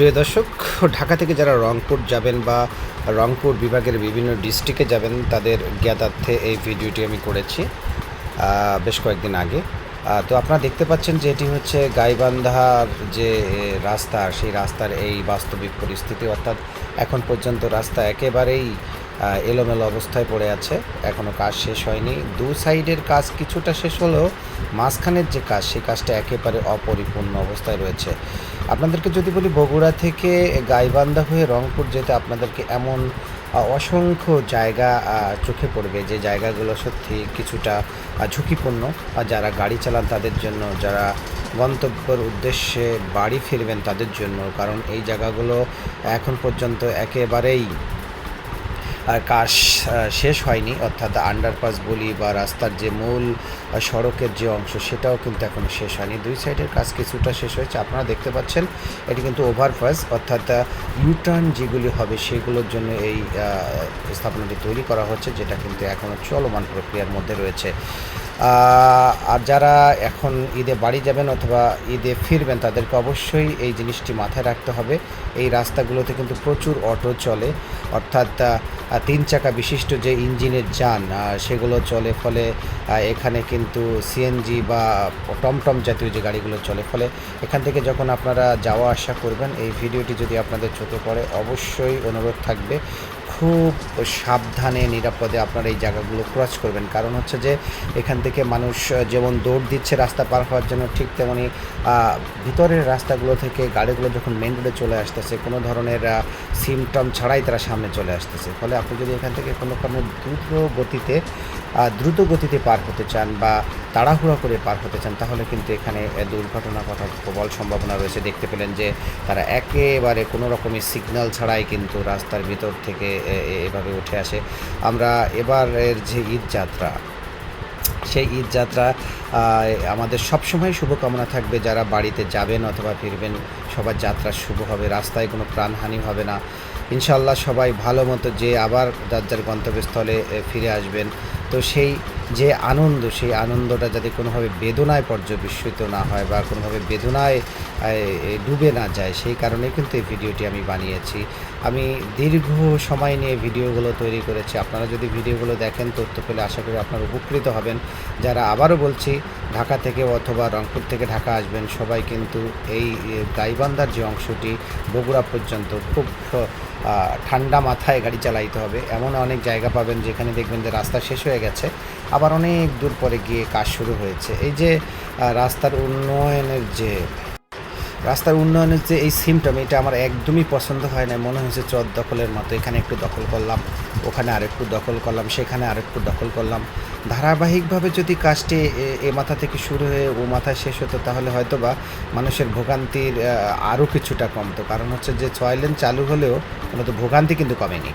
প্রিয় দর্শক, ঢাকা থেকে যারা রংপুর যাবেন বা রংপুর বিভাগের বিভিন্ন ডিস্ট্রিক্টে যাবেন, তাদের জ্ঞাতার্থে এই ভিডিওটি আমি করেছি বেশ কয়েকদিন আগে। তো আপনারা দেখতে পাচ্ছেন যে এটি হচ্ছে গাইবান্ধার যে রাস্তা, সেই রাস্তার এই বাস্তবিক পরিস্থিতি। অর্থাৎ এখন পর্যন্ত রাস্তা একেবারেই এলোমেলো অবস্থায় পড়ে আছে। এখনও কাজ শেষ হয়নি। দু সাইডের কাজ কিছুটা শেষ হলেও মাঝখানের যে কাজ, সেই কাজটা একেবারে অপরিপূর্ণ অবস্থায় রয়েছে। আপনাদেরকে যদি বলি, বগুড়া থেকে গাইবান্ধা হয়ে রংপুর যেতে আপনাদেরকে এমন অসংখ্য জায়গা চোখে পড়বে। যে জায়গাগুলো সত্যি কিছুটা ঝুঁকিপূর্ণ। আর যারা গাড়ি চালান তাদের জন্য, যারা গন্তব্যের উদ্দেশ্যে বাড়ি ফিরবেন তাদের জন্য। কারণ এই জায়গাগুলো এখন পর্যন্ত একেবারেই কাজ শেষ হয়নি, অর্থাৎ আন্ডারপাস বলি বা রাস্তার যে মূল সড়কের যে অংশ, সেটাও কিন্তু এখনও শেষ হয়নি। দুই সাইডের কাজ কিছুটা শেষ হয়েছে, আপনারা দেখতে পাচ্ছেন, এটি কিন্তু ওভারপাস অর্থাৎ ইউটার্ন যেগুলি হবে, সেগুলোর জন্য এই স্থাপনাটি তৈরি করা হচ্ছে, যেটা কিন্তু এখনও চলমান প্রক্রিয়ার মধ্যে রয়েছে। আর যারা এখন ঈদে বাড়ি যাবেন অথবা ঈদে ফিরবেন, তাদেরকে অবশ্যই এই জিনিসটি মাথায় রাখতে হবে। এই রাস্তাগুলোতে কিন্তু প্রচুর অটো চলে। অর্থাৎ তিন চাকা বিশিষ্ট যে ইঞ্জিনের যান সেগুলো চলে। ফলে এখানে কিন্তু সিএনজি বা টমটম জাতীয় যে গাড়িগুলো চলে। ফলে এখান থেকে যখন আপনারা যাওয়া আসা করবেন, এই ভিডিওটি যদি আপনাদের চোখে পড়ে, অবশ্যই অনুরোধ থাকবে। খুব সাবধানে, নিরাপদে আপনারা এই জায়গাগুলো ক্রস করবেন। কারণ হচ্ছে যে, এখান থেকে মানুষ যেমন দৌড় দিচ্ছে রাস্তা পার হওয়ার জন্য, ঠিক তেমনি ভিতরের রাস্তাগুলো থেকে গাড়িগুলো যখন মেন রোডে চলে আসতেছে, কোনো ধরনের সিমটম ছাড়াই তারা সামনে চলে আসতেছে। ফলে আপনি যদি এখান থেকে কোনো কোনো দ্রুত গতিতে দ্রুত গতিতে পার হতে চান বা তাড়াহুড়া করে পার হতে চান, তাহলে কিন্তু এখানে দুর্ঘটনা ঘটার প্রবল সম্ভাবনা রয়েছে। দেখতে পেলেন যে, তারা একেবারে কোনো রকমের সিগন্যাল ছাড়াই কিন্তু রাস্তার ভিতর থেকে এভাবে উঠে আসে। আমরা এবারের যে ঈদ যাত্রা, সেই ঈদ যাত্রা আমাদের সবসময় শুভকামনা থাকবে। যারা বাড়িতে যাবেন অথবা ফিরবেন, সবার যাত্রা শুভ হবে। রাস্তায় কোনো প্রাণহানি হবে না। ইনশাল্লাহ সবাই ভালো মতো যে আবার যার যার গন্তব্যস্থলে ফিরে আসবেন। তো সেই যে আনন্দ, সেই আনন্দটা যাতে কোনোভাবে বেদনায় পর্যবেসিত না হয় বা কোনোভাবে বেদনায় ডুবে না যায়, সেই কারণে কিন্তু এই ভিডিওটি আমি বানিয়েছি। আমি দীর্ঘ সময় নিয়ে ভিডিওগুলো তৈরি করেছি। আপনারা যদি ভিডিওগুলো দেখেন, তথ্য পেলে আশা করি আপনারা উপকৃত হবেন। যারা আবারও বলছি ঢাকা থেকে অথবা রংপুর থেকে ঢাকা আসবেন, সবাই কিন্তু এই গাইবান্ধার যে অংশটি বগুড়া পর্যন্ত খুব ঠান্ডা মাথায় গাড়ি চালাইতে হবে। এমন অনেক জায়গা পাবেন যেখানে দেখবেন যে রাস্তা শেষ হয়ে গেছে, আবার অনেক দূর পরে গিয়ে কাজ শুরু হয়েছে। এই যে রাস্তার উন্নয়নের যে রাস্তার উন্নয়নের যে এই সিমটম, এটা আমার একদমই পছন্দ হয় না মনে হয়েছে চর দখলের মতো, এখানে একটু দখল করলাম, ওখানে আরেকটু দখল করলাম, সেখানে আরেকটু দখল করলাম। ধারাবাহিকভাবে যদি কাজটি এ- মাথা থেকে শুরু হয়ে ও মাথায় শেষ হতো, তাহলে হয়তো বা মানুষের ভোগান্তির আরও কিছুটা কমতো। কারণ হচ্ছে যে ছয় লেন চালু হলেও মূলত ভোগান্তি কিন্তু কমেনি।